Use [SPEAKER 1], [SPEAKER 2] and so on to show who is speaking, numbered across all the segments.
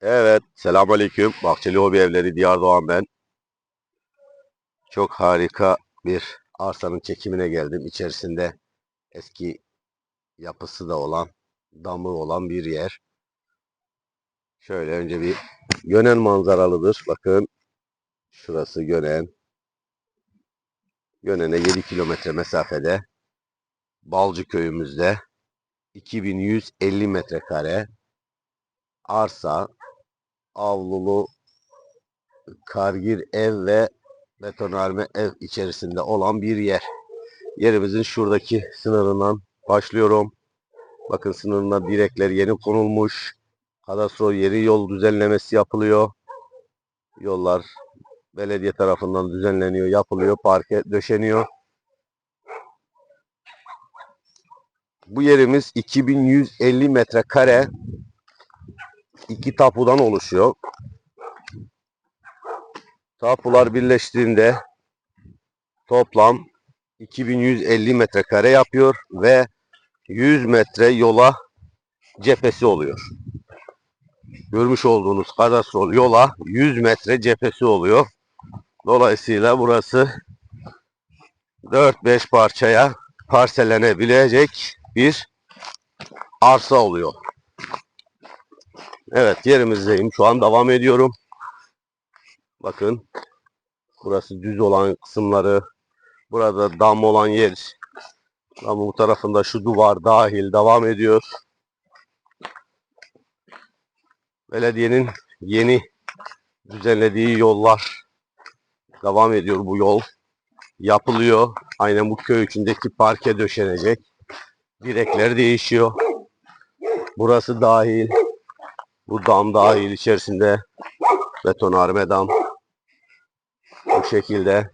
[SPEAKER 1] Evet, selamünaleyküm. Bahçeli Hobi Evleri Diyar Doğan ben. Çok harika bir arsanın çekimine geldim. İçerisinde eski yapısı da olan, damı olan bir yer. Şöyle önce bir Gönen manzaralıdır. Bakın şurası Gönen. Gönen'e 7 kilometre mesafede. Balcı köyümüzde 2150 metrekare arsa avlulu kargir ev ve betonarme ev içerisinde olan bir yer. Yerimizin şuradaki sınırından başlıyorum. Bakın sınırına direkler yeni konulmuş. Kadastro yeri yol düzenlemesi yapılıyor. Yollar belediye tarafından düzenleniyor, yapılıyor, parke döşeniyor. Bu yerimiz 2150 metrekare iki tapudan oluşuyor. Tapular birleştiğinde toplam 2150 metrekare yapıyor ve 100 metre yola cephesi oluyor. Görmüş olduğunuz kadastrol yola 100 metre cephesi oluyor. Dolayısıyla burası 4-5 parçaya parsellenebilecek bir arsa oluyor. Evet yerimizdeyim. Şu an devam ediyorum. Bakın. Burası düz olan kısımları. Burada dam olan yer. Ama bu tarafında şu duvar dahil devam ediyor. Belediyenin yeni düzenlediği yollar devam ediyor bu yol. Yapılıyor. Aynen bu köy içindeki parke döşenecek. Direkler değişiyor. Burası dahil. Bu dam dahil içerisinde betonarme dam. Bu şekilde.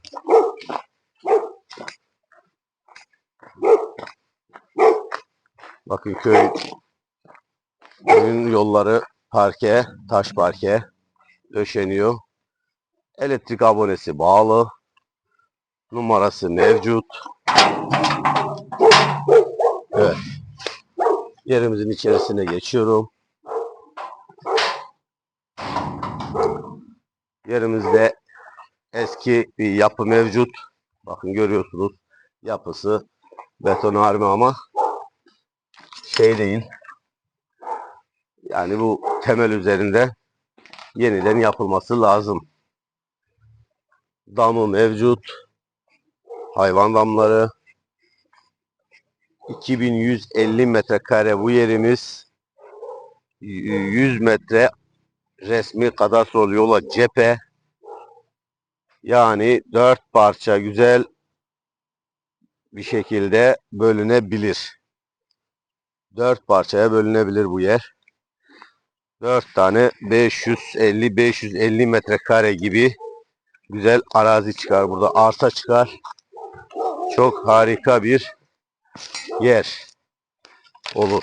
[SPEAKER 1] Bakın köy köyün yolları parke, taş parke döşeniyor. Elektrik abonesi bağlı. Numarası mevcut. Evet. Yerimizin içerisine geçiyorum. Yerimizde eski bir yapı mevcut. Bakın görüyorsunuz yapısı betonarme ama şey değil. Yani bu temel üzerinde yeniden yapılması lazım. Damı mevcut. Hayvan damları. 2150 metrekare bu yerimiz. 100 metre resmi kadastrol yola cephe yani dört parça güzel bir şekilde bölünebilir. Dört parçaya bölünebilir bu yer. Dört tane 550-550 metrekare gibi güzel arazi çıkar. Burada arsa çıkar. Çok harika bir yer olur.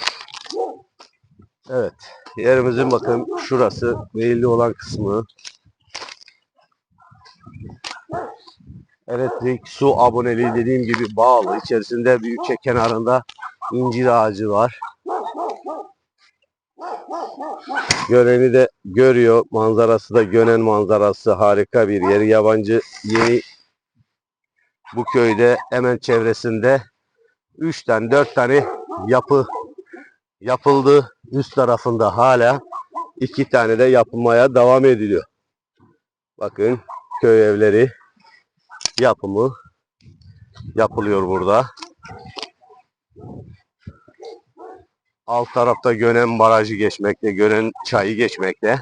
[SPEAKER 1] Evet. Yerimizin bakın şurası meyilli olan kısmı. Elektrik, su aboneliği dediğim gibi bağlı. İçerisinde büyükçe kenarında incir ağacı var. Göreni de görüyor. Manzarası da Gönen manzarası harika bir yer. Yabancı yeni bu köyde hemen çevresinde 3 tane 4 tane yapı yapıldı. Üst tarafında hala iki tane de yapılmaya devam ediliyor. Bakın köy evleri yapımı yapılıyor burada. Alt tarafta Gönen Barajı geçmekte, Gönen Çayı geçmekte.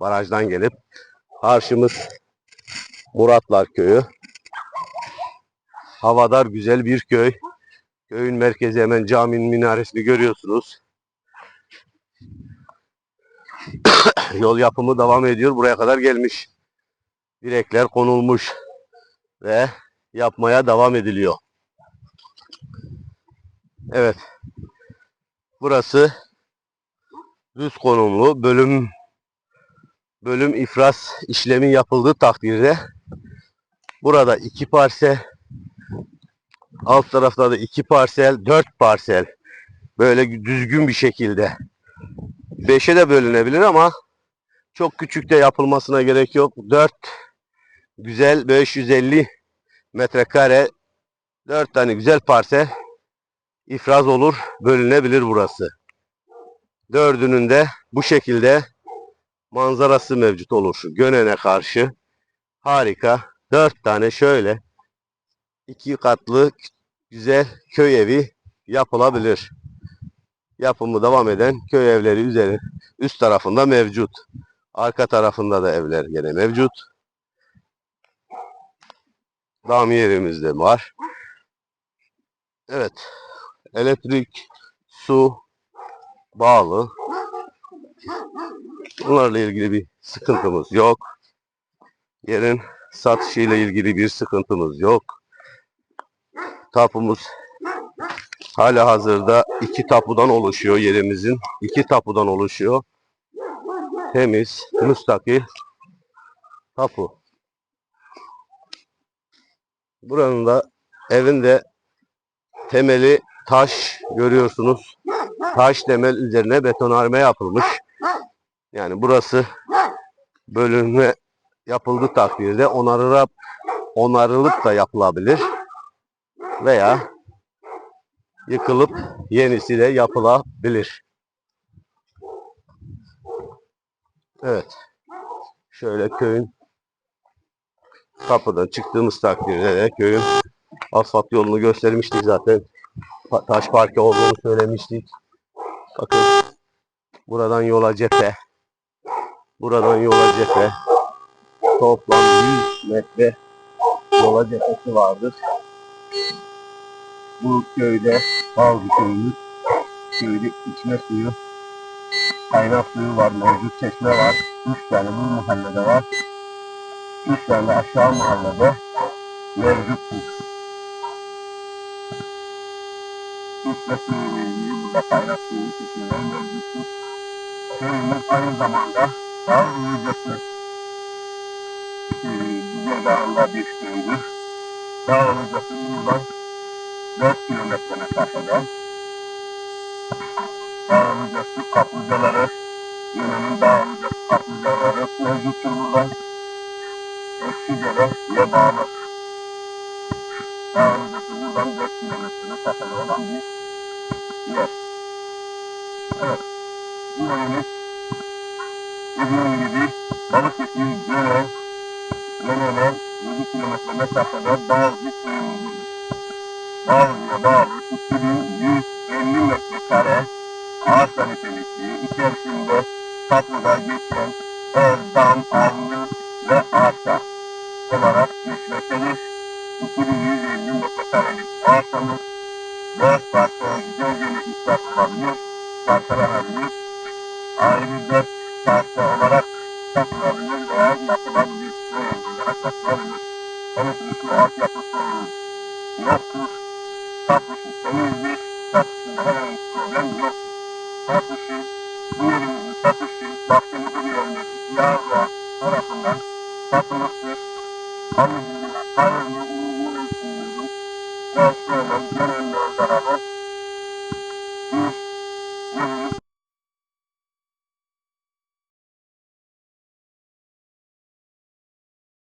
[SPEAKER 1] Barajdan gelip karşımız Muratlar Köyü. Havadar güzel bir köy. Köyün merkezi hemen caminin minaresini görüyorsunuz. Yol yapımı devam ediyor. Buraya kadar gelmiş. Direkler konulmuş ve yapmaya devam ediliyor. Evet. Burası düz konumlu bölüm bölüm ifras işlemi yapıldığı takdirde burada iki parsel alt tarafta da iki parsel, dört parsel böyle düzgün bir şekilde beşe de bölünebilir ama Çok küçük de yapılmasına gerek yok. 4 güzel 550 metrekare 4 tane güzel parsel ifraz olur, bölünebilir burası. Dördünün de bu şekilde manzarası mevcut olur. Gönen'e karşı harika. Dört tane şöyle iki katlı güzel köy evi yapılabilir. Yapımı devam eden köy evleri üzeri üst tarafında mevcut. Arka tarafında da evler gene mevcut. Dam yerimiz de var. Evet. Elektrik, su bağlı. Bunlarla ilgili bir sıkıntımız yok. Yerin satışıyla ilgili bir sıkıntımız yok. Tapumuz hala hazırda iki tapudan oluşuyor yerimizin. iki tapudan oluşuyor. Temiz, müstakil tapu. Buranın da evin de temeli taş görüyorsunuz. Taş temel üzerine betonarme yapılmış. Yani burası bölünme yapıldığı takdirde onarılıp onarılıp da yapılabilir veya yıkılıp yenisi de yapılabilir. Evet. Şöyle köyün kapıdan çıktığımız takdirde de köyün asfalt yolunu göstermiştik zaten. Taş parke olduğunu söylemiştik. Bakın buradan yola cephe. Buradan yola cephe. Toplam 100 metre yola cephesi vardır. Bu köyde bazı köyümüz köyde içme suyu kaynak suyu var, mevcut çeşme var. Üç tane bu mahallede var. Üç tane aşağı mahallede mevcuttur. İçme suyu ilgili burada kaynak suyu çeşmeleri mevcuttur. Köyümüz aynı zamanda bazı ücretli Güzel Dağı'nda bir köydür. Dağ Ocası buradan 4 kilometre mesafede. Dağ Ocası kaplıcaları, yönenin Dağ Ocası kaplıcaları mevcuttur buradan. Eskicere Yebağlı. Dağ Ocası buradan 4 kilometre mesafede olan bir yer. Evet, bu yerimiz dediğim gibi Balıkesir, Gönen, Göne'ne 7 kilometre mesafede Bağlıcı köyümüzdedir. Bağlı'ya bağlı 2150 metrekare ağaç nitelikli içerisinde tatlıda geçen ev, dam, avlu ve arsa olarak geçmektedir. 2150 metrekarelik arsamız 4 parçaya güzelce ihtiyaç olabilir, parçalanabilir. Ayrıca parça olarak satılabilir veya yapılabilir. Böyle olarak satılabilir. Elektrik altyapısı yoktur. статусе коллегии, статусе генерального управления, статусе мирного, статусе башни материальной, яра, арахана, статусе аллегии, аллегии, аллегии, аллегии, аллегии, аллегии, аллегии, аллегии,